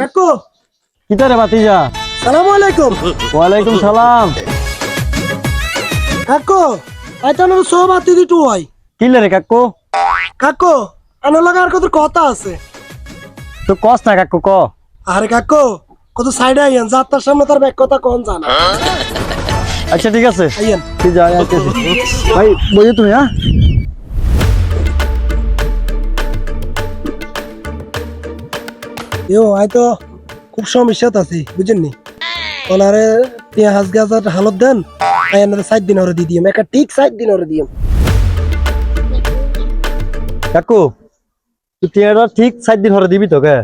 কাকু কিতা রে বাতিজা সালাম আলাইকুম। ওয়ালাইকুম সালাম। কাকু আইতানোর সব আতি দিটু হয়। কিলে রে কাকু? কাকু আনার লাগা আর কত কথা আছে? তো কস না কাকু ক। আরে কাকু কত সাইডে আইয়েন যাত্রার সামনে তার ব্যাগ কথা কোন জানা। আচ্ছা ঠিক আছে। আইয়েন। যা আইতেছি ভাই বইয়ে তুমি হ্যাঁ? ইও আই তো খুব সমস্যাত আছি বুঝেননি? ওনারে পেঁয়াজ গাজার হালত দেন আই এনারে সাত দিন হরে দি দিম একটা ঠিক সাত দিন দিম। কাকু তুই ঠিক সাত দিন দিবি তোকে?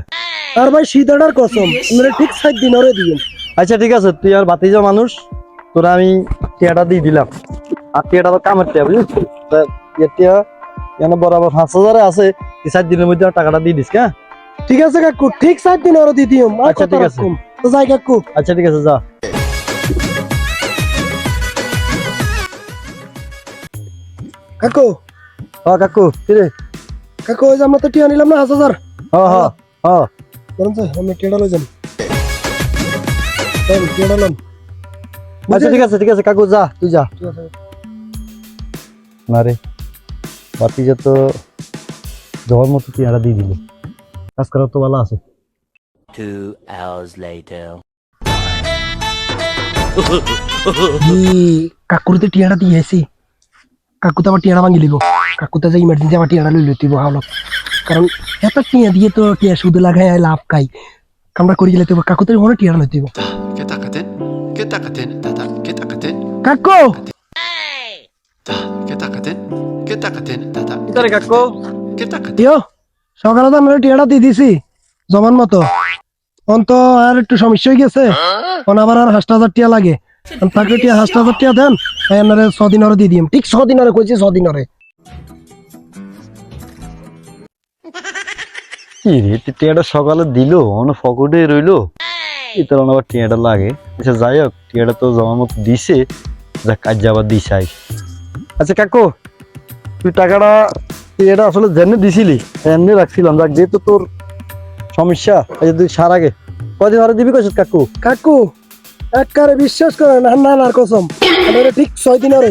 আর ভাই শীতাটার কসম ঠিক সাত দিন দিম। আচ্ছা ঠিক আছে তুই আর বাতিজা মানুষ তোরা আমি টিয়াটা দিয়ে দিলাম। আর টিয়াটা তো কামের টিয়া বুঝলি? টিয়া বরাবর পাঁচ হাজারে আছে এই সাত দিনের মধ্যে টাকাটা দিয়ে দিস হ্যাঁ? ঠিক আছে কাকু ঠিক সাত দিন হরে দি দিম আচ্ছা, ঠিক আছে। তো যাই কাকু। আচ্ছা ঠিক আছে যা। কাকু। হ কাকু কিরে কাকু ওই যে আমরা তো টিয়া নিলাম না হাজার হাজার হ হ হ বরং যে আমি টিয়াটা লই টিয়াটা আচ্ছা ঠিক আছে ঠিক আছে কাকু যা তুই যা। না রে বাতিজা তো জবার মতো টিয়াটা দিয়ে দিল। কাজ করার তো ভালো আছে Two hours later. কাকুর তো টিয়াটা দিয়েছি কাকু তো আবার টিয়াটা ভাঙি লিব কাকু তো যে ইমার্জেন্সি আবার টিয়াটা লই লইতিব হাওলক কারণ এত টিয়া দিয়ে তো টিয়া সুদ লাগাই আর লাভ খাই কামড়া করি গেলে তো কাকু তো মনে টিয়াটা লইতিব Kita katin? Kita katin, tata. Kita katin? কাকু Kita katin? Kita katin, tata. কিতারে কাকু Kita katin? সকালে তো আমরা টিয়াটা দিয়ে দিছি জমান মতো। অন তো আর একটু সমস্যা হয়ে গেছে। অন আবার আর হাজার হাজার টিয়া লাগে। তাকে টিয়া হাজার হাজার টিয়া দেন এনারে ছদিন হরে দিয়ে দিম। ঠিক ছদিন হরে কইছি ছদিন হরে কি রে টিয়াটা সকালে দিল, অন ফকটে রইল। এটার আবার টিয়াটা লাগে। আচ্ছা যাই হোক, টিয়াটা তো জমার মতো দিছে। যা কাজ যাবার দিছাই আচ্ছা কাকু, তুই টাকাটা টিয়াটা আসলে জেনে দিছিলি এমনি রাখছিলাম। যাক যেহেতু তোর সমস্যা এই তুই সার আগে। কদিন ধরে দিবি কইছিস কাকু? কাকু একবারে বিশ্বাস করে না না না কসম। এনারে ঠিক ছয় দিন হরে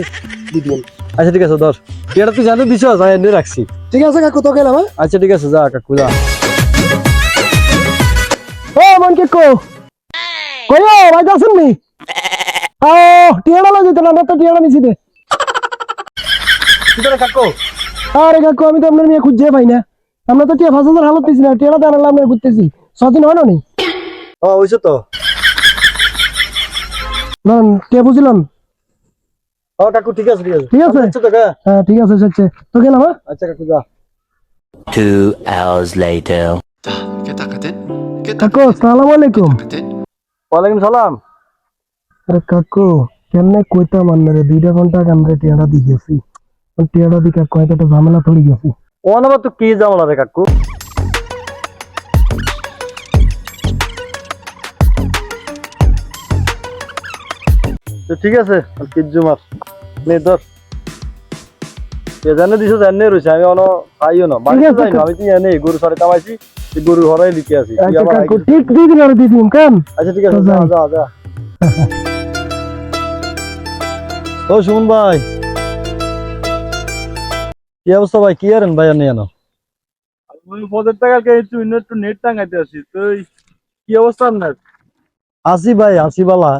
দিয়ে আচ্ছা ঠিক আছে ধর। টিয়াটা তুই জানে দিছ যা এমনি রাখছি। ঠিক আছে কাকু তো গেলাম হ্যাঁ? আচ্ছা ঠিক আছে যা কাকু যা। ও মন কে কো কইও ভাই যাচ্ছেন নি? ও টিয়াড়া লাগে তো না তো টিয়াড়া নিছি দে কাকু? আরে কাকু আমি তো আপনার মেয়ে খুঁজে পাই না। আমরা তো টিয়া পাঁচ হাজার হালত দিছি না টিয়াড়া দাঁড়ালে আমরা ঘুরতেছি। ছদিন হয় না নি? ও হইছে তো। বুঝলেন ও কাকু ঠিক আছে ঠিক আছে। ঠিক আছে? আচ্ছা তো হ্যাঁ ঠিক আছে আচ্ছা তো গেলাম হ্যাঁ? আচ্ছা কাকু যা। Two hours later. Kita katin? Kita কাকু আসসালামু আলাইকুম। ওয়ালাইকুম সালাম। আরে কাকু কেমনে কইতাম আন্নারে দুইটা ঘণ্টা কামরে টিয়াড়া দিয়ে গেছি টিয়াড়া দিয়ে একটা ঝামেলা পড়ে গেছি। ওন আবার তো কি জামালা রে কাকু? তো ঠিক আছে কিজ্জু মার নে ধর। কে জানে দিছো জানে রইছে আমি অন পাইও না। আছে, যাই না আমি তো জানি গরু সারে কামাইছি গরুর হরাই লিখে আছি। আচ্ছা। ঠিক দুই দিন আর দিয়ে দিন কেন? আচ্ছা ঠিক আছে যা যা যা। ও সুমন ভাই। কি অবস্থা ভাই? কি আরেন ভাই আনো ওই পদের টাকা একটু একটু নেট টাঙাইতে আসি। তুই কি অবস্থা আপনার? আসি ভাই আসি বালা।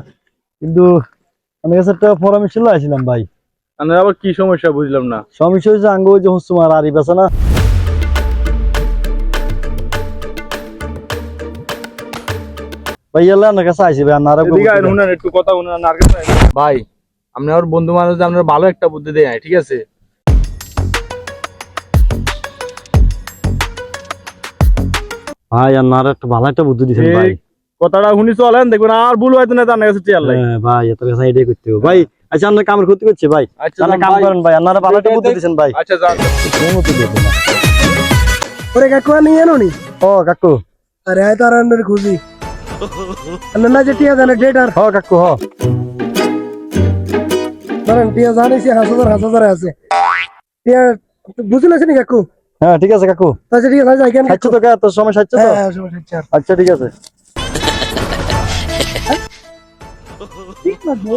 কিন্তু আমার কাছে একটা পরামর্শ ভাই। আপনার আবার কি সমস্যা বুঝলাম না। সমস্যা হয়েছে আঙ্গ যে হুসুমার আরিফ আছে না। ভাই এলে আপনার কাছে আইসি ভাই আপনারা একটু কথা আর। ভাই। আপনি আমার বন্ধু মানুষ আপনার ভালো একটা বুদ্ধি দেয় ঠিক আছে? ভাই আপনারা একটা ভালো একটা বুদ্ধি দিচ্ছেন ভাই। কথাটা শুনি চলেন দেখবেন আর ভুল হয়তো না তার কাছে চেয়ার লাগে হ্যাঁ, ভাই এত কাছে এটাই করতে হবে। ভাই আচ্ছা আপনার কামের ক্ষতি করছে ভাই। আচ্ছা কাম করেন ভাই আপনারা ভালো একটা বুদ্ধি দিচ্ছেন ভাই। আচ্ছা যান। কোনো মতো দিয়ে না। ওরে কাকু আর নিয়ে নি ও কাকু। আরে আয় তার আন্ডার খুঁজি। না যে টিয়া জানে ডেটার হ কাকু হ। ধরেন টিয়া জানিছি হাজার হাজার হাজার আছে। টিয়া বুঝলেন নি কাকু? হ্যাঁ ঠিক আছে কাকু। আচ্ছা ঠিক আছে যাই কেন খাচ্ছ তো কে তোর সময় খাচ্ছ তো হ্যাঁ হ্যাঁ, সমস্যা আচ্ছা। ঠিক আছে। ঠিক লাগবে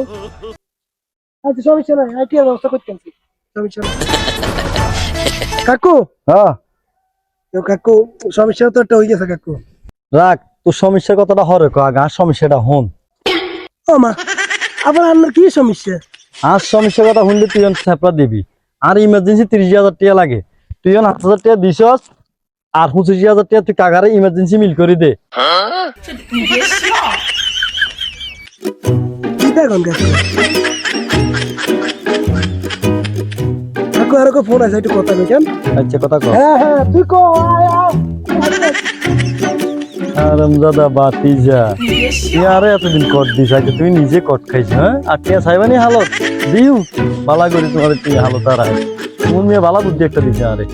আচ্ছা সমস্যা নাই আইটি ব্যবস্থা করতে সমস্যা নাই। কাকু? হ্যাঁ। তো কাকু সমস্যা তো একটা হয়ে গেছে কাকু। রাখ তোর সমস্যার কথাটা হরে কো আগে আর সমস্যাটা হন। ও মা আবার আপনার কি সমস্যা? আর সমস্যার কথা শুনলে তুই ছাপড়া দিবি। আর ইমার্জেন্সি তিরিশ হাজার টাকা লাগে। তুই আট হাজার টাকা দিছস আর পঁচিশ হাজার টাকা তুই কাগারে ইমার্জেন্সি মিল করে দে। ফোন আছে একটু কথা আচ্ছা কথা কর হ্যাঁ হ্যাঁ তুই কো আয় আয়। আরামজাদা বাতি তুই আরে এতদিন কট দিস আগে তুই নিজে কট খাইছ হ্যাঁ? আর টিয়া সাইবানি হালত? দিউ বালা করি তোমার তুই হালত আর মন মেয়ে ভালো বুদ্ধি একটা দিচ্ছে আরে।